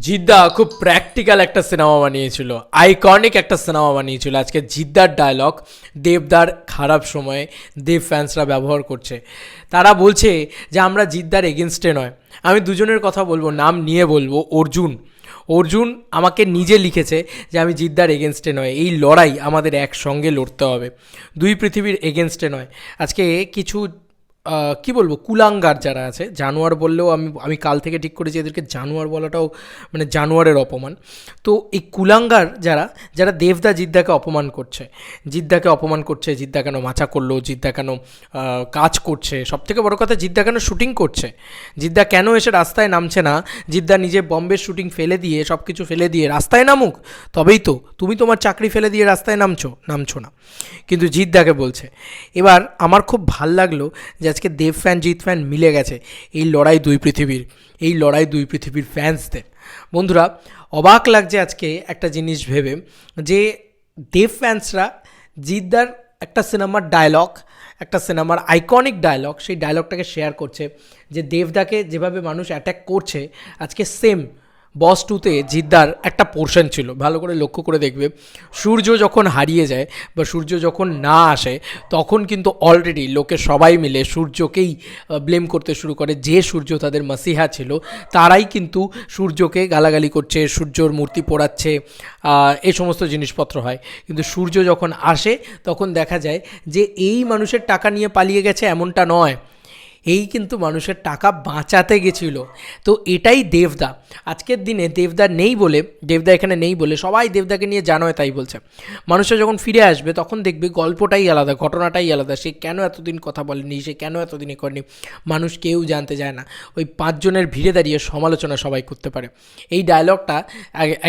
জিদ্দা খুব প্র্যাকটিক্যাল একটা সিনেমা বানিয়েছিল আইকনিক একটা সিনেমা বানিয়েছিল। আজকে জিদ্দার ডায়লগ দেবদার খারাপ সময়ে দেব ফ্যান্সরা ব্যবহার করছে। তারা বলছে যে, আমরা জিদ্দার এগেনস্টে নয়। আমি দুজনের কথা বলব, নাম নিয়ে বলব, অর্জুন। অর্জুন আমাকে নিজে লিখেছে যে, আমি জিদ্দার এগেনস্টে নয়। এই লড়াই আমাদের একসঙ্গে লড়তে হবে। দুই পৃথিবীর এগেনস্টে নয়। আজকে কিছু কি বলব, কুলাঙ্গার যারা আছে, জানোয়ার বললেও আমি আমি কাল থেকে ঠিক করেছি, এদেরকে জানোয়ার বলাটাও মানে জানোয়ারের অপমান। তো এই কুলাঙ্গার যারা যারা দেবদা জিদ্দাকে অপমান করছে, জিদ্দাকে অপমান করছে, জিদ্দা কেন মাচা করল, জিদ্দা কেন কাজ করছে সব থেকে বড় কথা জিদ্দা কেন শুটিং করছে? জিদ্দা কেন এসে রাস্তায় নামছে না? জিদ্দা নিজে বম্বের শুটিং ফেলে দিয়ে সব কিছু ফেলে দিয়ে রাস্তায় নামুক? তবেই তো, তুমি তোমার চাকরি ফেলে দিয়ে রাস্তায় নামছো নামছো না। কিন্তু জিদ্দাকে বলছে, এবার আমার খুব ভালো লাগল যে আজকে দেব ফ্যান জিৎ ফ্যান মিলে গেছে এই লড়াই দুই পৃথিবীর, এই লড়াই দুই পৃথিবীর ফ্যান্সদের বন্ধুরা, অবাক লাগছে আজকে একটা জিনিস ভেবে যে দেব ফ্যান্সরা জিদ্দার একটা সিনেমার ডায়লগ একটা সিনেমার আইকনিক ডায়লগ সেই ডায়লগটাকে শেয়ার করছে যে দেবদাকে যেভাবে মানুষ অ্যাটাক করছে, আজকে সেম বস টুতে জিদ্দার একটা পোর্শন ছিল। ভালো করে লক্ষ্য করে দেখবে, সূর্য যখন হারিয়ে যায় বা সূর্য যখন না আসে, তখন কিন্তু অলরেডি লোকে সবাই মিলে সূর্যকেই ব্লেম করতে শুরু করে। যে সূর্য তাদের মাসিহা ছিল, তারাই কিন্তু সূর্যকে গালাগালি করছে, সূর্যর মূর্তি পোড়াচ্ছে এই সমস্ত জিনিসপত্র হয়। কিন্তু সূর্য যখন আসে, তখন দেখা যায় যে এই মানুষের টাকা নিয়ে পালিয়ে গেছে এমনটা নয়। এই কিন্তু মানুষের টাকা বাঁচাতে গেছিল। তো এটাই দেবদা। আজকের দিনে দেবদা নেই বলে, দেবদা এখানে নেই বলে সবাই দেবদাকে নিয়ে জানোয় তাই বলছে। মানুষরা যখন ফিরে আসবে, তখন দেখবে গল্পটাই আলাদা, ঘটনাটাই আলাদা। সে কেন এতদিন কথা বলেনি, সে কেন এতদিন এ করেনি, মানুষ কেউ জানতে যায় না। ওই পাঁচজনের ভিড়ে দাঁড়িয়ে সমালোচনা সবাই করতে পারে। এই ডায়লগটা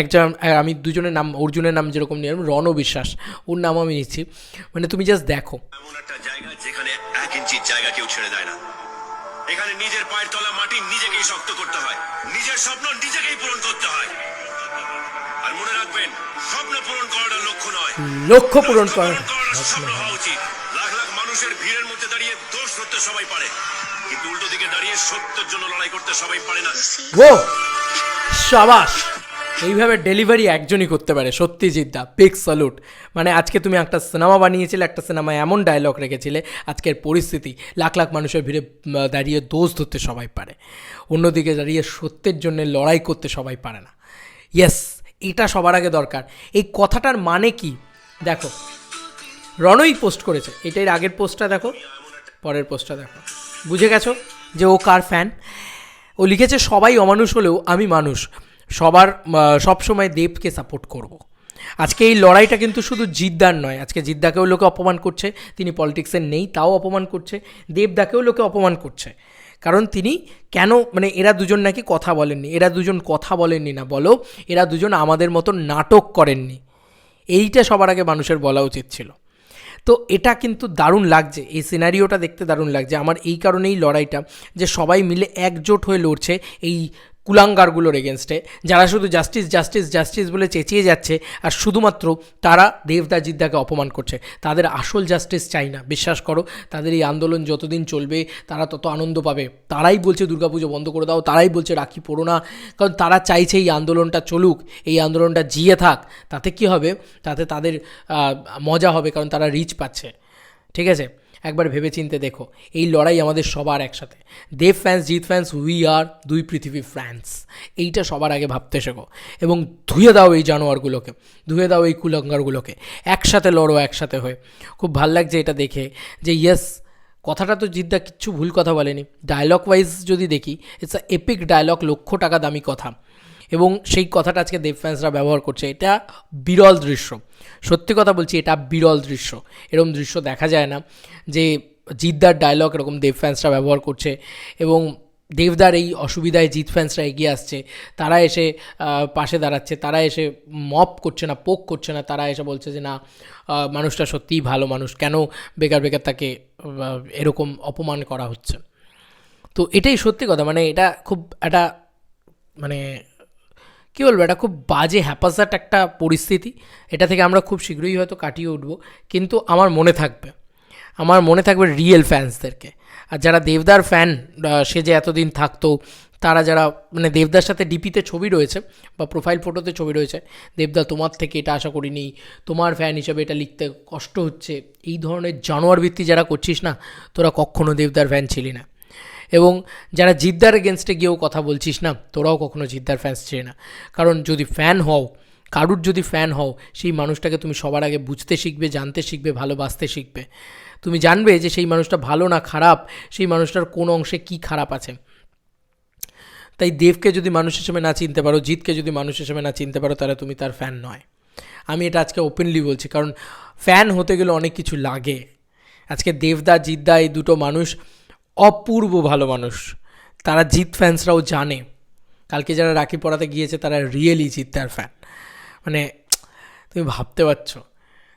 একজন, আমি দুজনের নাম, অর্জুনের নাম যেরকম নিয়ে রণ বিশ্বাস। ওর নাম আমি নিচ্ছি। মানে তুমি জাস্ট দেখো। এমন একটা জায়গা যেখানে এক ইঞ্চির জায়গা কেউ ছেড়ে দেয় না। এখানে নিজের পায়ের তলা মাটি নিজেকেই শক্ত করতে হয়। নিজের স্বপ্ন নিজেকেই পূরণ করতে হয়। আর মনে রাখবেন স্বপ্ন পূরণ করাটা লক্ষ্য নয়। লক্ষ্য পূরণ করা স্বপ্ন হওয়া উচিত। লাখ লাখ মানুষের ভিড়ের মধ্যে দাঁড়িয়ে দোষ ধরতে সবাই পারে। কিন্তু উল্টো দিকে দাঁড়িয়ে সত্যের জন্য লড়াই করতে সবাই পারে না। ও সাবাস। এইভাবে ডেলিভারি একজনই করতে পারে সত্যি জিদ্দা বিগ স্যালুট মানে আজকে তুমি একটা সিনেমা বানিয়েছিলে, একটা সিনেমায় এমন ডায়লগ রেখেছিলে, আজকের পরিস্থিতি, লাখ লাখ মানুষের ভিড়ে দাঁড়িয়ে দোষ ধরতে সবাই পারে। অন্যদিকে দাঁড়িয়ে সত্যের জন্য লড়াই করতে সবাই পারে না। ইয়েস এটা সবার আগে দরকার। এই কথাটার মানে কি? দেখো রণই পোস্ট করেছে। এটার আগের পোস্টটা দেখো, পরের পোস্টটা দেখো। বুঝে গেছো যে ও কার ফ্যান ও লিখেছে, সবাই অমানুষ হলেও আমি মানুষ। সবার সব সময় দেবকে সাপোর্ট করব। আজকে এই লড়াইটা কিন্তু শুধু জিদ্দার নয়, আজকে জিদ্দাকেও লোকে অপমান করছে, তিনি পলিটিক্সে নেই, তাও অপমান করছে, দেবদাকেও লোকে অপমান করছে। কারণ তিনি কেন মানে এরা দুজন নাকি কথা বলেননি, এরা দুজন কথা বলেননি না, বলো, এরা দুজন আমাদের মতো নাটক করেননি। এইটা সবার আগে মানুষের বলা উচিত ছিল। তো এটা কিন্তু দারুণ লাগছে, এই সিনারিওটা দেখতে দারুণ লাগছে। আমার এই কারণেই লড়াইটা, যে সবাই মিলে একজোট হয়ে লড়ছে, এই কুলাঙ্গারগুলোর এগেনস্টে যারা শুধু জাস্টিস জাস্টিস জাস্টিস বলে চেঁচিয়ে যাচ্ছে, আর শুধুমাত্র তারা দেবদা জিদ্দাকে অপমান করছে। তাদের আসল জাস্টিস চাই না, বিশ্বাস করো, তাদের এই আন্দোলন যতদিন চলবে, তারা তত আনন্দ পাবে। তারাই বলছে দুর্গাপুজো বন্ধ করে দাও, তারাই বলছে রাখি পড়ো না, কারণ তারা চাইছে এই আন্দোলনটা চলুক, এই আন্দোলনটা জিয়ে থাক। তাতে কি হবে? তাতে তাদের মজা হবে, কারণ তারা রিচ পাচ্ছে। ঠিক আছে? একবার ভেবেচিন্তে দেখো, এই লড়াই আমাদের সবার একসাথে। Dev fans Jeet fans we are Dui Prithibi fans এইটা সবার আগে ভাবতে শেখো। এবং ধুয়ে দাও এই জানোয়ারগুলোকে, ধুয়ে দাও এই কুলঙ্গারগুলোকে, একসাথে লড়ো, একসাথে হয়ে। খুব ভালো লাগছে এটা দেখে যে ইয়েস কথাটা তো জিদ্দা কিচ্ছু ভুল কথা বলেনি। ডায়লগ ওয়াইজ যদি দেখি ইটস আ এপিক ডায়লগ লক্ষ টাকা দামি কথা। এবং সেই কথাটা আজকে দেব ফ্যান্সরা ব্যবহার করছে। এটা বিরল দৃশ্য। সত্যি কথা বলছি, এটা বিরল দৃশ্য। এরকম দৃশ্য দেখা যায় না যে জিদ্দার ডায়লগ এরকম দেব ফ্যান্সরা ব্যবহার করছে এবং দেবদার এই অসুবিধায় জিৎ ফ্যান্সরা এগিয়ে আসছে। তারা এসে পাশে দাঁড়াচ্ছে, তারা এসে মপ করছে না পোক করছে না, তারা এসে বলছে যে, না মানুষটা সত্যিই ভালো মানুষ, কেন বেকার বেকার তাকে এরকম অপমান করা হচ্ছে? তো এটাই সত্যি কথা। মানে এটা খুব একটা মানে কী বলব, এটা খুব বাজে হ্যাপাসাট একটা পরিস্থিতি। এটা থেকে আমরা খুব শীঘ্রই হয়তো কাটিয়ে উঠবো। কিন্তু আমার মনে থাকবে, আমার মনে থাকবে রিয়েল ফ্যান্সদেরকে আর যারা দেবদার ফ্যান সে যে এতদিন থাকতো, তারা যারা মানে দেবদার সাথে ডিপিতে ছবি রয়েছে, বা প্রোফাইল ফটোতে ছবি রয়েছে, দেবদা তোমার থেকে এটা আশা করিনি, তোমার ফ্যান হিসাবে এটা লিখতে কষ্ট হচ্ছে, এই ধরনের জানোয়ার ভিত্তি যারা করছিস না, তোরা কখনো দেবদার ফ্যান ছিলি না। এবং যারা জিদ্দার এগেনস্টে গিয়েও কথা বলছিস না, তোরাও কখনো জিদ্দার ফ্যান্স চেয়ে না। কারণ যদি ফ্যান হও, কারুর যদি ফ্যান হও, সেই মানুষটাকে তুমি সবার আগে বুঝতে শিখবে, জানতে শিখবে, ভালোবাসতে শিখবে। তুমি জানবে যে সেই মানুষটা ভালো না খারাপ, সেই মানুষটার কোন অংশে কি খারাপ আছে। তাই দেবকে যদি মানুষ হিসেবে না চিনতে পারো জিতকে যদি মানুষ হিসেবে না চিনতে পারো, তাহলে তুমি তার ফ্যান নয়। আমি এটা আজকে ওপেনলি বলছি, কারণ ফ্যান হতে গেলে অনেক কিছু লাগে। আজকে দেবদা, জিদ্দা এই দুটো মানুষ অপূর্ব ভালো মানুষ। তারা জিত ফ্যান্সরাও জানে। কালকে যারা রাখি পড়াতে গিয়েছে, তারা রিয়েলি জিদ্দার ফ্যান মানে তুমি ভাবতে পারছ।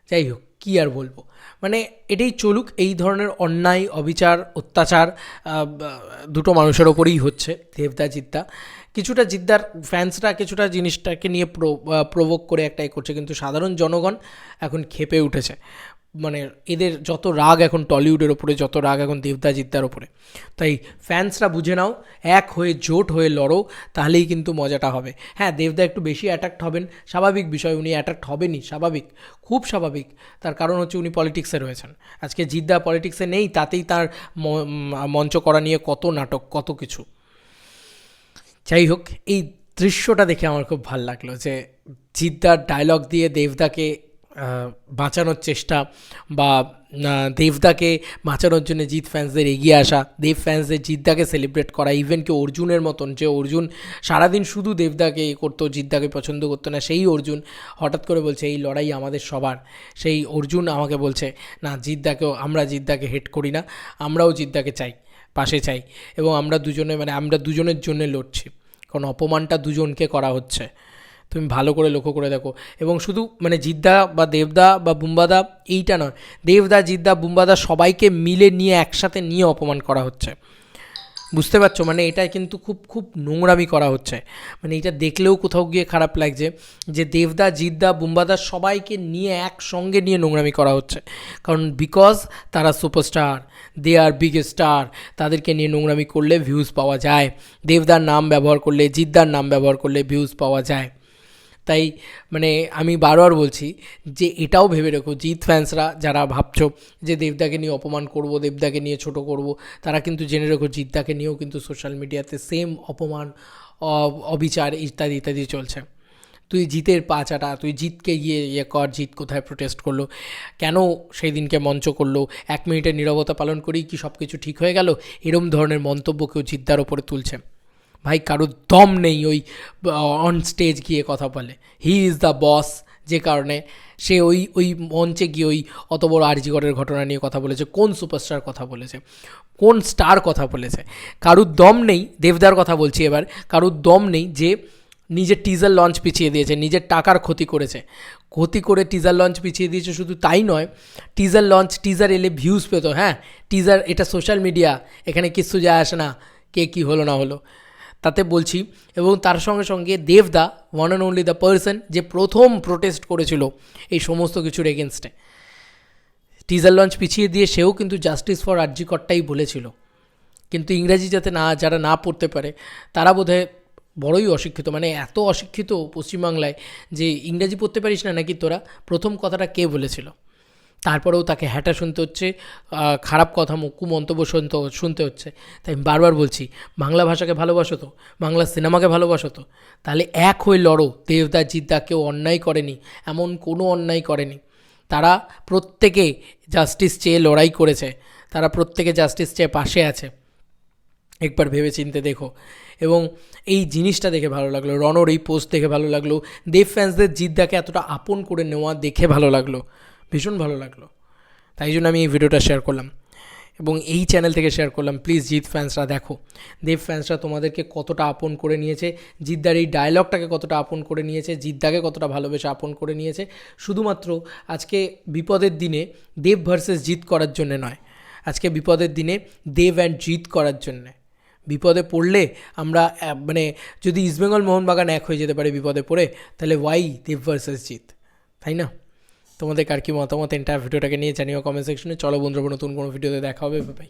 যাই হোক, কী আর বলব? মানে এটাই চলুক, এই ধরনের অন্যায়, অবিচার, অত্যাচার দুটো মানুষের ওপরেই হচ্ছে, দেবদা, জিদ্দা। কিছুটা জিদ্দার ফ্যান্সরা কিছুটা জিনিসটাকে নিয়ে প্রভোগ করে একটাই করছে, কিন্তু সাধারণ জনগণ এখন খেপে উঠেছে। মানে এদের যত রাগ এখন টলিউডের ওপরে, যত রাগ এখন দেবদা জিদ্দার ওপরে। তাই ফ্যান্সরা বুঝে নাও, এক হয়ে জোট হয়ে লড়ো, তাহলেই কিন্তু মজাটা হবে। হ্যাঁ দেবদা একটু বেশি অ্যাট্রাক্ট হবেন, স্বাভাবিক বিষয়, উনি অ্যাট্রাক্ট হবেনই, স্বাভাবিক, খুব স্বাভাবিক। তার কারণ হচ্ছে উনি পলিটিক্সে রয়েছেন। আজকে জিদ্দা পলিটিক্সে নেই, তাতেই তার মঞ্চ করা নিয়ে কত নাটক, কত কিছু। যাই হোক, এই দৃশ্যটা দেখে আমার খুব ভালো লাগল যে জিদ্দার ডায়লগ দিয়ে দেবদাকে বাঁচানোর চেষ্টা বা দেবদাকে বাঁচানোর জন্য জিৎ ফ্যান্সদের এগিয়ে আসা, দেব ফ্যান্সদের জিদ্দাকে সেলিব্রেট করা ইভেন কি অর্জুনের মতন, যে অর্জুন সারাদিন শুধু দেবদাকে এ করতো জিদ্দাকে পছন্দ করতো না, সেই অর্জুন হঠাৎ করে বলছে, এই লড়াই আমাদের সবার। সেই অর্জুন আমাকে বলছে, না জিদ্দাকেও আমরা জিদ্দাকে হেট করি না, আমরাও জিদ্দাকে চাই, পাশে চাই এবং আমরা দুজনে মানে আমরা দুজনের জন্য লড়ছি। কারণ অপমানটা দুজনকে করা হচ্ছে। তুমি ভালো করে লক্ষ্য করে দেখো। এবং শুধু মানে জিদ্দা বা দেবদা বা বুম্বাদা এইটা নয়, দেবদা, জিদ্দা, বুম্বাদা সবাইকে মিলে নিয়ে একসাথে নিয়ে অপমান করা হচ্ছে। বুঝতে পারছ? মানে এটা কিন্তু খুব খুব নোংরামি করা হচ্ছে। মানে এটা দেখলেও কোথাও গিয়ে খারাপ লাগছে যে দেবদা, জিদ্দা, বুম্বাদা সবাইকে নিয়ে একসঙ্গে নিয়ে নোংরামি করা হচ্ছে। কারণ বিকজ তারা superstar they are big star তাদেরকে নিয়ে নোংরামি করলে ভিউজ পাওয়া যায়। দেবদার নাম ব্যবহার করলে, জিদ্দার নাম ব্যবহার করলে ভিউজ পাওয়া যায়। তাই মানে আমি বারবার বলছি যে এটাও ভেবে রেখো, জিৎ ফ্যান্সরা যারা ভাবছ যে দেবদাকে নিয়ে অপমান করব, দেবদাকে নিয়ে ছোট করব, তারা কিন্তু জেনে রেখো জিদ্দাকে নিয়েও কিন্তু সোশ্যাল মিডিয়াতে সেম অপমান অবিচার ইত্যাদি ইত্যাদি চলছে। তুই জিতের পা চাটা, তুই জিতকে গিয়ে ইয়ে কর জিত কোথায় প্রোটেস্ট করল, কেন সেই দিনকে মঞ্চ করল, এক মিনিটের নীরবতা পালন করেই কি সব কিছু ঠিক হয়ে গেল? এরম ধরনের মন্তব্য কেউ জিদ্দার ওপরে তুলছে। ভাই কারোর দম নেই ওই অন স্টেজ গিয়ে কথা বলে। হি ইজ দ্য বস যে কারণে সে ওই ওই মঞ্চে গিয়ে ওই অত বড় আরজিগড়ের ঘটনা নিয়ে কথা বলেছে, কোন সুপারস্টার কথা বলেছে, কোন স্টার কথা বলেছে। কারুর দম নেই, দেবদার কথা বলছি এবার কারুর দম নেই যে নিজের টিজার লঞ্চ পিছিয়ে দিয়েছে, নিজের টাকার ক্ষতি করেছে। ক্ষতি করে টিজার লঞ্চ পিছিয়ে দিয়েছে শুধু তাই নয় টিজার লঞ্চ টিজার এলে ভিউজ পেতো হ্যাঁ? টিজার এটা সোশ্যাল মিডিয়া এখানে কিচ্ছু যায় আসে না, কে কী হলো না হলো। তাতে বলছি, এবং তার সঙ্গে সঙ্গে দেবদা one and only the person যে প্রথম প্রোটেস্ট করেছিল, এই সমস্ত কিছুর এগেনস্টে টিজার লঞ্চ পিছিয়ে দিয়ে সেও কিন্তু জাস্টিস ফর আর্জিকরটাই বলেছিল। কিন্তু ইংরাজি যাতে না, যারা না পড়তে পারে, তারা বোধহয় বড়ই অশিক্ষিত মানে এত অশিক্ষিত পশ্চিমবাংলায় যে ইংরাজি পড়তে পারিস না নাকি তোরা, প্রথম কথাটা কে বলেছিল? তারপরেও তাকে হ্যাটা শুনতে হচ্ছে খারাপ কথা মু- কুমন্তব্য শুনতে শুনতে হচ্ছে। তাই আমি বারবার বলছি, বাংলা ভাষাকে ভালোবাসো তো? বাংলা সিনেমাকে ভালোবাসো তো? তাহলে এক হয়ে লড়ো, দেবদা, জিদ্দা কেউ অন্যায় করেনি, এমন কোনো অন্যায় করেনি। তারা প্রত্যেকে জাস্টিস চেয়ে লড়াই করেছে, তারা প্রত্যেকে জাস্টিস চেয়ে পাশে আছে। একবার ভেবে চিনতে দেখো। এবং এই জিনিসটা দেখে ভালো লাগল রনর এই পোস্ট দেখে ভালো লাগল, দেব ফ্যান্সদের জিদ্দাকে এতটা আপন করে নেওয়া দেখে ভালো লাগল। ভীষণ ভালো লাগল। তাই জন্য আমি এই ভিডিওটা শেয়ার করলাম। এবং এই চ্যানেল থেকে শেয়ার করলাম। প্লিজ জিৎ ফ্যান্সরা দেখো। দেব ফ্যান্সরা তোমাদেরকে কতটা আপন করে নিয়েছে। জিদ্দার এই ডায়লগটাকে কতটা আপন করে নিয়েছে। জিদ্দাকে কতটা ভালোবেসে আপন করে নিয়েছে। শুধুমাত্র আজকে বিপদের দিনে দেব ভার্সেস জিত করার জন্যে নয়। আজকে বিপদের দিনে দেব অ্যান্ড জিত করার জন্যে। বিপদে পড়লে আমরা মানে যদি ইস্টবেঙ্গল মোহনবাগান এক হয়ে যেতে পারে বিপদে পড়ে, তাহলে ওয়াই দেব ভার্সেস জিত তাই না? তোমাদের কার কি মতামত? এন্টার ভিডিওটাকে নিয়ে জানিও কমেন্ট সেকশনে চলো বন্ধুরা নতুন কোনো ভিডিওতে দেখা হবে। বাই